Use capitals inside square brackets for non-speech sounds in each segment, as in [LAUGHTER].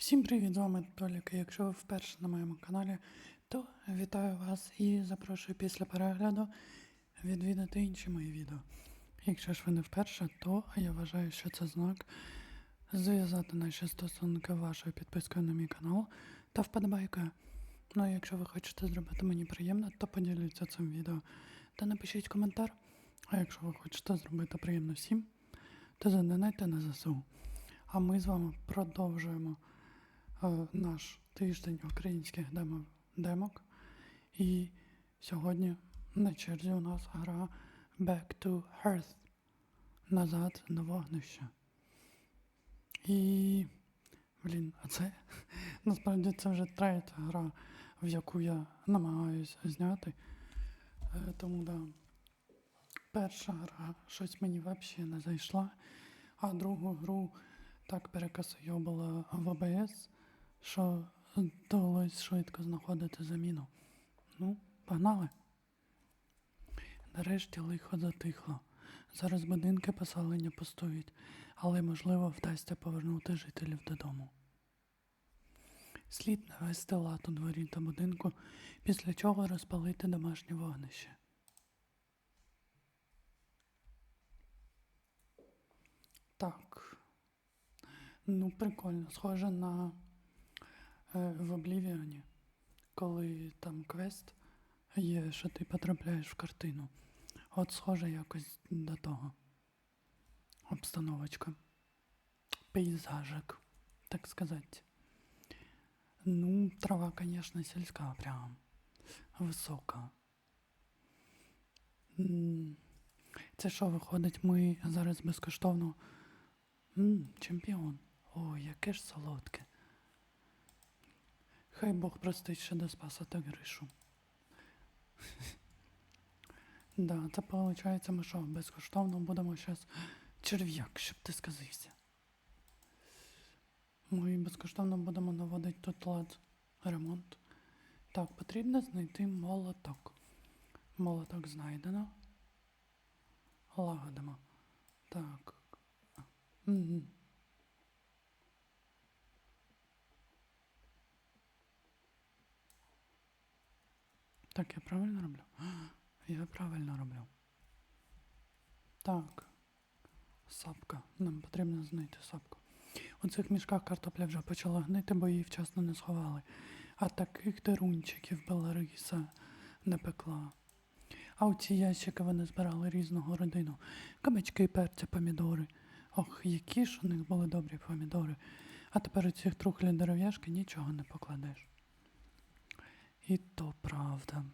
Всім привіт, з вами Толік. Якщо ви вперше на моєму каналі, то вітаю вас і запрошую після перегляду відвідати інші мої відео. Якщо ж ви не вперше, то я вважаю, що це знак зв'язати наші стосунки вашою підпискою на мій канал та вподобайкою. Ну а якщо ви хочете зробити мені приємно, то поділіться цим відео та напишіть коментар. А якщо ви хочете зробити приємно всім, то задонайте на ЗСУ. А ми з вами продовжуємо наш тиждень українських демо, демок. І сьогодні на черзі у нас гра Back to Earth. Назад на вогнище. І. Блін, а це [LAUGHS] насправді це вже третя гра, в яку я намагаюся зняти. Е, тому да. Перша гра щось мені взагалі не зайшла, а другу гру так перекасойобила в ОБС, що довелось швидко знаходити заміну. Ну, погнали. Нарешті лихо затихло. Зараз будинки поселення пустують, але можливо вдасться повернути жителів додому. Слід навести лад у дворі та будинку, після чого розпалити домашнє вогнище. Так. Ну, прикольно. Схоже на е, в Облівіоні, коли там квест є, що ти потрапляєш в картину. От схоже якось до того. Обстановочка. Пейзажик, так сказати. Ну, трава, конечно, сільська прям. Висока. Це що виходить, ми зараз безкоштовно. М, чемпіон. О, яке ж солодке. Хай Бог простить ще до спаса та гришу. [LAUGHS] да, це виходить, ми що, безкоштовно будемо зараз черв'як, щоб ти сказився. Ми безкоштовно будемо наводити тут лад ремонт. Так, потрібно знайти молоток. Молоток знайдено. Лагодимо. Так. Угу. Так, я правильно роблю? [GASPS] Я правильно роблю. Так. Сапка. Нам потрібно знайти сапку. У цих мішках картопля вже почала гнити, бо її вчасно не сховали. А таких дерунчиків Белариса не пекла. А у ці ящики вони збирали різного родину. Кабачки, перця, помідори. Ох, які ж у них були добрі помідори. А тепер у цих трухлі дерев'яшки нічого не покладеш. І то правда.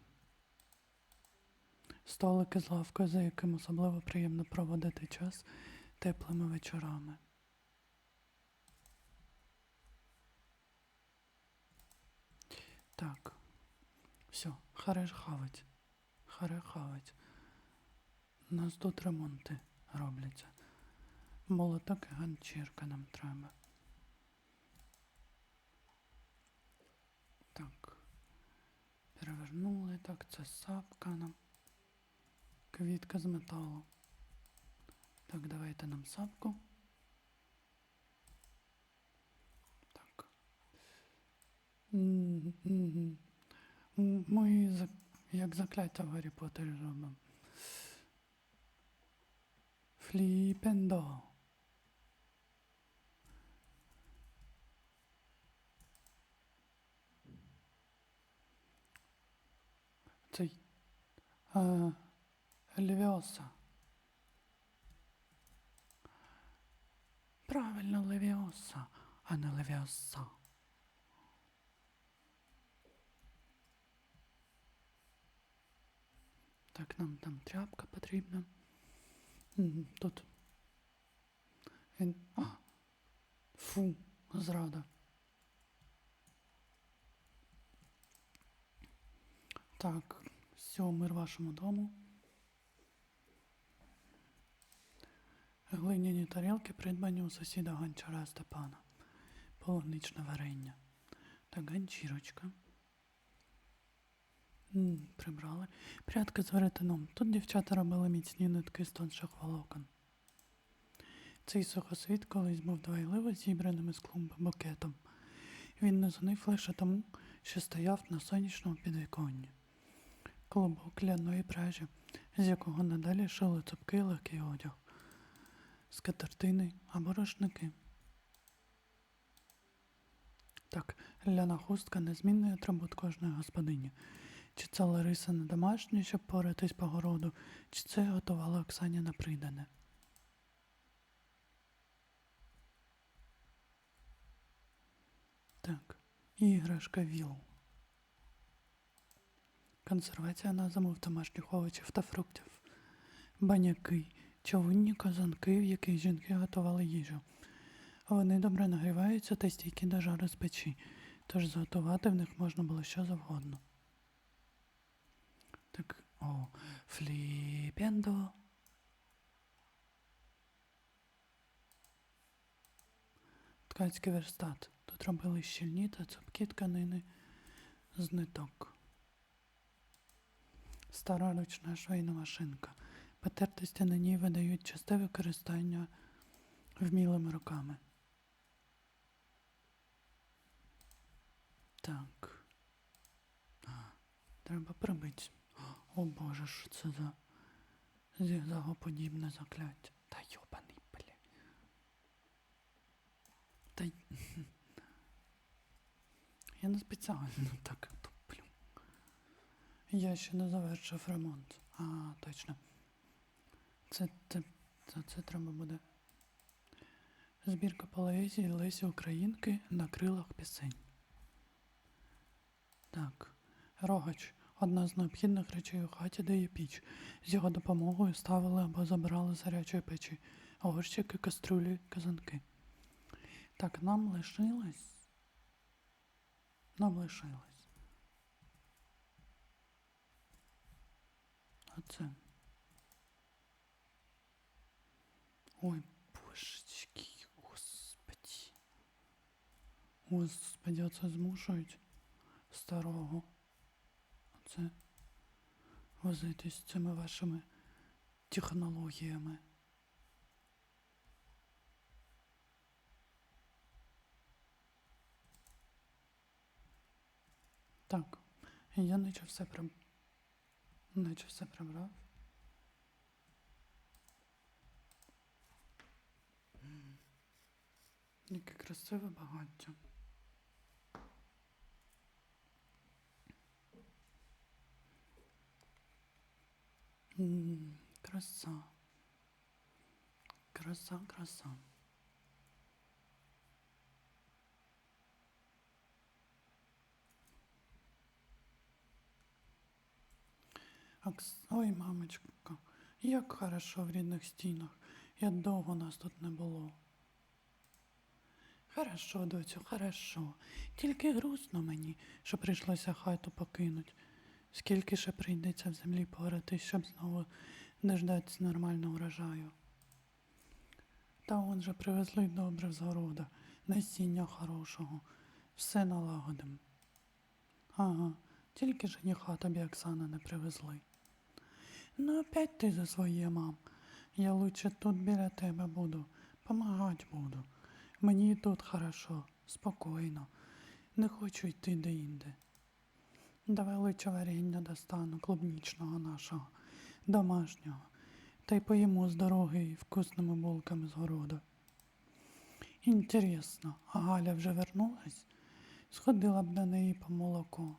Столики з лавкою, за яким особливо приємно проводити час теплими вечорами. Так. Все, харе хавать. Харе хавать. У нас тут ремонти робляться. Молоток і ганчірка нам треба. Так. Перевернули. Так, це сапка нам. Квітка з металу. Так, давайте нам сапку. Так. Ми як закляття в Гаррі Поттері робимо. Фліпендо. Цей. Е, Левіоса. Правильно, Левіоса, а не Левіоса. Так, нам там тряпка потрібна. Тут. А. Фу, зрада. Так, все, мир вашому дому. Глиняні тарілки придбані у сусіда гончара Степана. Полуничне варення. Так, ганчірочка. М, прибрали. Прядка з веретеном. Тут дівчата робили міцні нитки з тонших волокон. Цей сухосвіт колись був двайливо зібраним із клумби букетом. Він не зунив лише тому, що стояв на сонячному підвіконні. Клубок ляної пряжі, з якого надалі шили цупкий легкий одяг, скатертини або рушники. Так, ляна хустка незмінний атрибут кожної господині. Чи це Лариса не домашня, щоб поратись по городу, чи це готувала Оксані на придане. Так, іграшка ВІЛ. Консервація на зиму домашніх овочів та фруктів. Баняки, човунні казанки, в яких жінки готували їжу. Вони добре нагріваються та стійкі до жару з печі, тож зготувати в них можна було що завгодно. Так, о, фліпендо. Ткацький верстат. Тут робили щільні та цупкі тканини з ниток. Стара ручна швейна машинка. Потертості на ній видають часте використання вмілими руками. Так. А, Треба прибити. О Боже, що це за зігзагоподібне закляття. Та йобаний, бля. Та. [LAUGHS] Я не спеціально так. Я ще не завершив ремонт. А, точно. Це, це, це, це треба буде. Збірка поезії Лесі Українки на крилах пісень. Так, рогач одна з необхідних речей у хаті, де є піч. З його допомогою ставили або забирали з гарячої печі горщики, каструлі, казанки. Так, нам лишилось. Нам лишилось. Оце. Ой, божечки, господи. Господи, оце змушують старого. Оце возитись цими вашими технологіями. Так, я наче все приб... наче все прибрав. Яке красиве багаття. Краса. Краса, краса. Акс... Ой, мамочка, як хорошо в рідних стінах. Як довго нас тут не було. Хорошо, доцю, хорошо. Тільки грустно мені, що прийшлося хату покинуть. Скільки ще прийдеться в землі поратись, щоб знову дождатися нормального урожаю. Та он же привезли добре з города, насіння хорошого, все налагодим. Ага, тільки жениха тобі Оксана не привезли. Ну, опять ти за своє, мам. Я лучше тут біля тебе буду, помагать буду. Мені тут хорошо, спокійно. Не хочу йти де-інде. Давай лучше варення достану клубнічного нашого, домашнього, та й поїмо з дороги і вкусними булками з городу. Інтересно, а Галя вже вернулась? Сходила б до неї по молоко.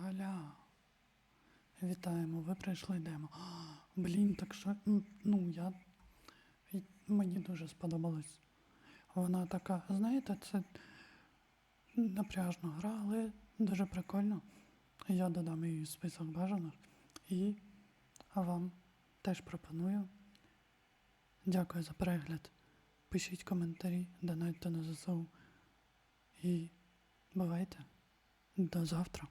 Галя, вітаємо, ви прийшли йдемо. Блін, так що, ну, я, мені дуже сподобалось. Вона така, знаєте, це напряжна гра, але дуже прикольно. Я додам її в список бажаних. І вам теж пропоную. Дякую за перегляд. Пишіть коментарі, донайте на ЗСУ. І бувайте. До завтра.